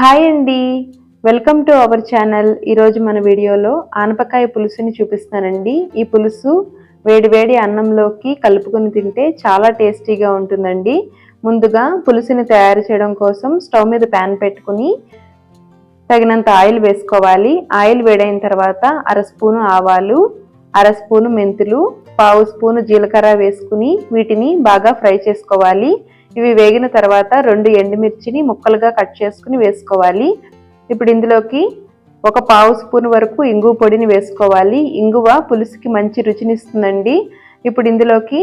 Hi అండి. Welcome to our channel ఈరోజు మన వీడియోలో ఆనపకాయ పులుసుని చూపిస్తానండి ఈ పులుసు వేడివేడి అన్నంలోకి కలుపుకొని తింటే చాలా టేస్టీగా ఉంటుందండి. ముందుగా పులుసుని తయారు చేయడం కోసం స్టవ్ మీద ప్యాన్ పెట్టుకుని తగినంత ఆయిల్ వేసుకోవాలి. ఆయిల్ వేడైన తర్వాత అర స్పూను ఆవాలు అర స్పూను మెంతులు పావు స్పూను జీలకర్ర వేసుకుని వీటిని బాగా ఫ్రై చేసుకోవాలి. ఇవి వేగిన తర్వాత రెండు ఎండుమిర్చిని ముక్కలుగా కట్ చేసుకుని వేసుకోవాలి. ఇప్పుడు ఇందులోకి ఒక పావు స్పూన్ వరకు ఇంగువ పొడిని వేసుకోవాలి. ఇంగువ పులుసుకి మంచి రుచినిస్తుందండి. ఇప్పుడు ఇందులోకి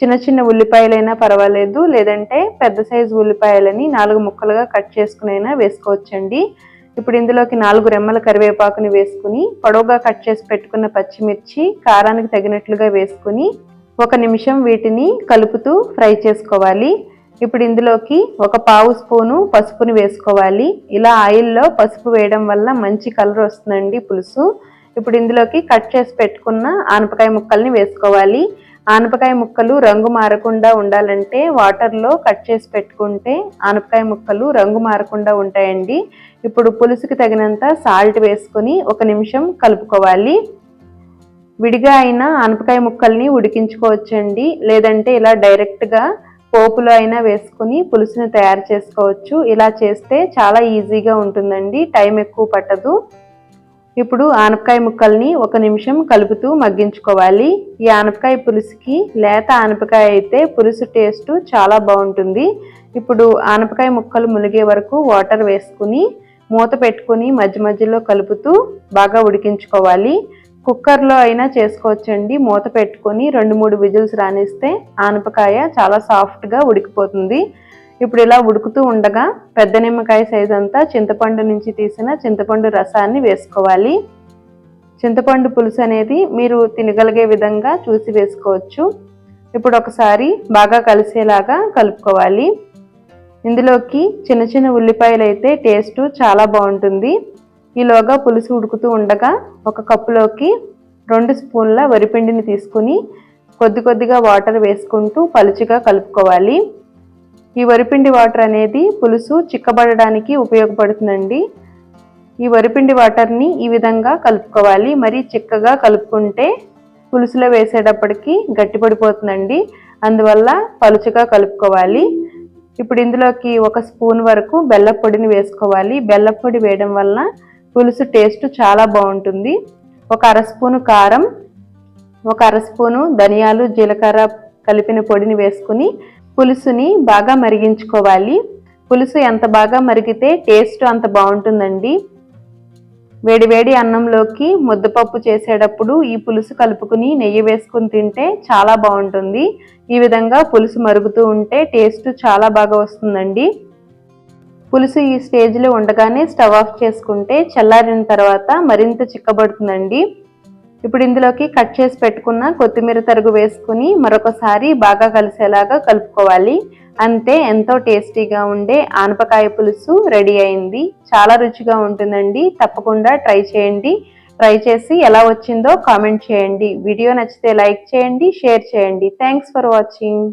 చిన్న చిన్న ఉల్లిపాయలైనా పర్వాలేదు లేదంటే పెద్ద సైజు ఉల్లిపాయలని నాలుగు ముక్కలుగా కట్ చేసుకునైనా వేసుకోవచ్చండి. ఇప్పుడు ఇందులోకి నాలుగు రెమ్మల కరివేపాకుని వేసుకుని పొడవుగా కట్ చేసి పెట్టుకున్న పచ్చిమిర్చి కారానికి తగినట్లుగా వేసుకుని ఒక నిమిషం వీటిని కలుపుతూ ఫ్రై చేసుకోవాలి. ఇప్పుడు ఇందులోకి ఒక పావు స్పూను పసుపుని వేసుకోవాలి. ఇలా ఆయిల్లో పసుపు వేయడం వల్ల మంచి కలర్ వస్తుందండి పులుసు. ఇప్పుడు ఇందులోకి కట్ చేసి పెట్టుకున్న ఆనపకాయ ముక్కల్ని వేసుకోవాలి. ఆనపకాయ ముక్కలు రంగు మారకుండా ఉండాలంటే వాటర్లో కట్ చేసి పెట్టుకుంటే ఆనపకాయ ముక్కలు రంగు మారకుండా ఉంటాయండి. ఇప్పుడు పులుసుకి తగినంత సాల్ట్ వేసుకొని ఒక నిమిషం కలుపుకోవాలి. విడిగా అయినా ఆనపకాయ ముక్కల్ని ఉడికించుకోవచ్చండి. లేదంటే ఇలా డైరెక్ట్గా పోపులో అయినా వేసుకుని పులుసుని తయారు చేసుకోవచ్చు. ఇలా చేస్తే చాలా ఈజీగా ఉంటుందండి. టైం ఎక్కువ పట్టదు. ఇప్పుడు ఆనపకాయ ముక్కల్ని ఒక నిమిషం కలుపుతూ మగ్గించుకోవాలి. ఈ ఆనపకాయ పులుసుకి లేత ఆనపకాయ అయితే పులుసు టేస్ట్ చాలా బాగుంటుంది. ఇప్పుడు ఆనపకాయ ముక్కలు మునిగే వరకు వాటర్ వేసుకుని మూత పెట్టుకుని మధ్య మధ్యలో కలుపుతూ బాగా ఉడికించుకోవాలి. కుక్కర్లో అయినా చేసుకోవచ్చండి. మూత పెట్టుకొని రెండు మూడు విజిల్స్ రానిస్తే ఆనపకాయ చాలా సాఫ్ట్గా ఉడికిపోతుంది. ఇప్పుడు ఇలా ఉడుకుతూ ఉండగా పెద్ద నిమ్మకాయ సైజ్ అంతా చింతపండు నుంచి తీసిన చింతపండు రసాన్ని వేసుకోవాలి. చింతపండు పులుసు అనేది మీరు తినగలిగే విధంగా చూసి వేసుకోవచ్చు. ఇప్పుడు ఒకసారి బాగా కలిసేలాగా కలుపుకోవాలి. ఇందులోకి చిన్న చిన్న ఉల్లిపాయలు అయితే టేస్ట్ చాలా బాగుంటుంది. ఈలోగా పులుసు ఉడుకుతూ ఉండగా ఒక కప్పులోకి రెండు స్పూన్ల వరిపిండిని తీసుకుని కొద్ది కొద్దిగా వాటర్ వేసుకుంటూ పలుచుగా కలుపుకోవాలి. ఈ వరిపిండి వాటర్ అనేది పులుసు చిక్కబడడానికి ఉపయోగపడుతుందండి. ఈ వరిపిండి వాటర్ని ఈ విధంగా కలుపుకోవాలి. మరి చిక్కగా కలుపుకుంటే పులుసులో వేసేటప్పటికి గట్టిపడిపోతుందండి. అందువల్ల పలుచుగా కలుపుకోవాలి. ఇప్పుడు ఇందులోకి ఒక స్పూన్ వరకు బెల్లపొడిని వేసుకోవాలి. బెల్లపొడి వేయడం వల్ల పులుసు టేస్ట్ చాలా బాగుంటుంది. ఒక అర స్పూను కారం ఒక అర స్పూను ధనియాలు జీలకర్ర కలిపిన పొడిని వేసుకుని పులుసుని బాగా మరిగించుకోవాలి. పులుసు ఎంత బాగా మరిగితే టేస్ట్ అంత బాగుంటుందండి. వేడివేడి అన్నంలోకి ముద్దపప్పు చేసేటప్పుడు ఈ పులుసు కలుపుకుని నెయ్యి వేసుకుని తింటే చాలా బాగుంటుంది. ఈ విధంగా పులుసు మరుగుతూ ఉంటే టేస్ట్ చాలా బాగా వస్తుందండి. పులుసు ఈ స్టేజ్లో ఉండగానే స్టవ్ ఆఫ్ చేసుకుంటే చల్లారిన తర్వాత మరింత చిక్కబడుతుందండి. ఇప్పుడు ఇందులోకి కట్ చేసి పెట్టుకున్న కొత్తిమీర తరుగు వేసుకుని మరొకసారి బాగా కలిసేలాగా కలుపుకోవాలి. అంతే ఎంతో టేస్టీగా ఉండే ఆనపకాయ పులుసు రెడీ అయింది. చాలా రుచిగా ఉంటుందండి. తప్పకుండా ట్రై చేయండి. ట్రై చేసి ఎలా వచ్చిందో కామెంట్ చేయండి. వీడియో నచ్చితే లైక్ చేయండి షేర్ చేయండి. Thanks for watching.